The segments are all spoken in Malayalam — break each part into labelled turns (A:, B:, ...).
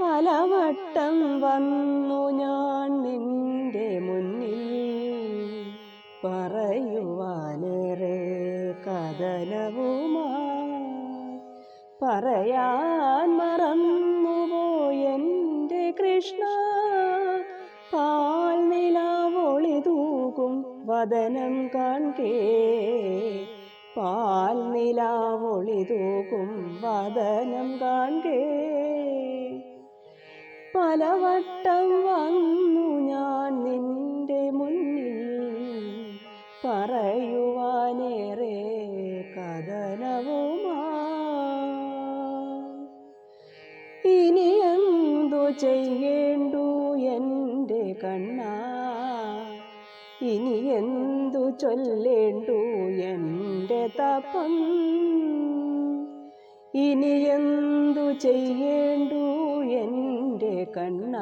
A: പലവട്ടം വന്നു ഞാൻ നിന്റെ മുന്നിൽ പറയുവാനേറെ കഥനവുമായി. പറയാൻ മറന്നുപോയെന്റെ കൃഷ്ണ പാൽ നിലാവൊളി തൂകും വദനം കാൺകേ. പാൽ നിലാവൊളി തൂകും വദനം കാൺകേ. പലവട്ടം വന്നു ഞാൻ നിന്റെ മുന്നിൽ പറയുവാനേറെ കഥനവുമാ. ഇനി എന്തു ചെയ്യേണ്ടു എന്റെ കണ്ണ? ഇനി എന്തു ചൊല്ലേണ്ടു എന്റെ തപം? ഇനി എന്തു ചെയ്യേണ്ടു കണ്ണ.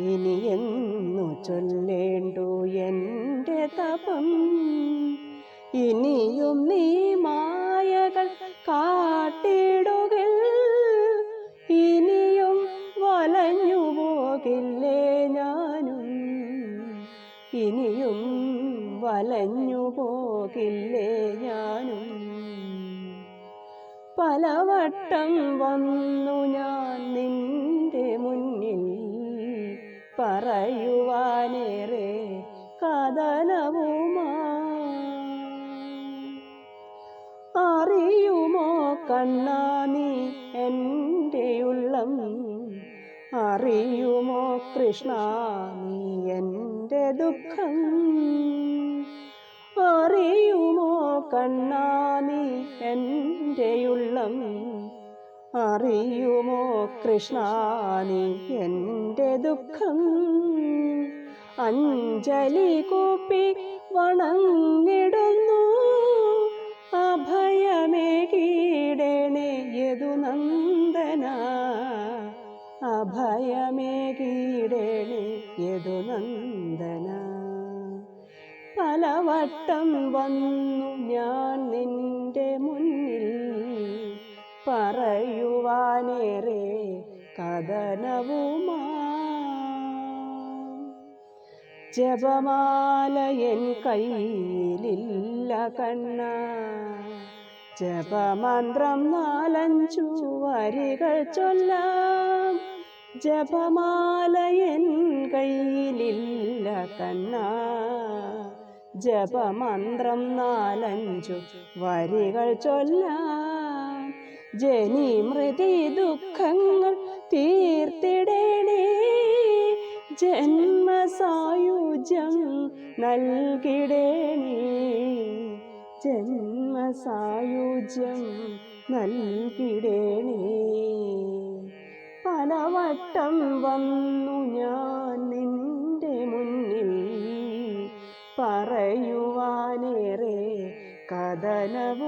A: ഇനി എന്നു ചൊല്ലേണ്ടു എന്റെ തപം. ഇനിയും നീ മായകൾ കാട്ടിടുകിൽ. ഇനിയും വലഞ്ഞു പോകില്ലേ ഞാനും. ഇനിയും വലഞ്ഞു പോകില്ലേ ഞാനും. പലവട്ടം വന്നു ഞാൻ നിന്റെ മുന്നിൽ പറയുവാനേറെ കഥനവുമാ അറിയുമോ കണ്ണാ നീ എന്റെ ഉള്ളം? അറിയുമോ കൃഷ്ണ നീ എന്റെ ദുഃഖം? കണ്ണാ നീ എന്റെ ഉള്ളം അറിയുമോ കൃഷ്ണ നീ എന്റെ ദുഃഖം? അഞ്ജലി കൂപ്പി വണങ്ങിടുന്നു അഭയമേകീടണേ യദു നന്ദന. അഭയമേകീടണേ യദു നന്ദന. പലവട്ടം വന്നു ഞാൻ നിന്റെ മുന്നിൽ പറയുവാനേറെ കഥനവുമാ. ജപമാല എൻ കയ്യിലില്ല കണ്ണ. ജപമന്ത്രം നാലഞ്ചു വരികൾ ചൊല്ലാം. ജപമാല എൻ കയ്യിലില്ല കണ്ണ. ജപമന്ത്രം നാലഞ്ചു വരികൾ ചൊല്ലാം. ജനി മൃതി ദുഃഖങ്ങൾ തീർത്തിടണേ. ജന്മസായുജ്യം നൽകിടേണേ. ജന്മസായുജ്യം നൽകിടേണേ. പലവട്ടം വന്നു ഞാൻ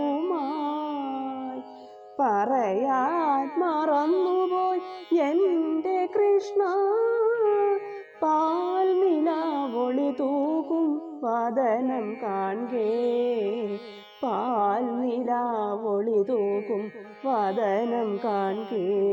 A: കഥനവുമായി പറയാൻ മറന്നുപോയി. എന്റെ കൃഷ്ണ പാൽ നിലാവൊളി തൂകും വദനം കാൺകേ. പാൽ നിലാവൊളി തൂകും വദനം കാൺകേ.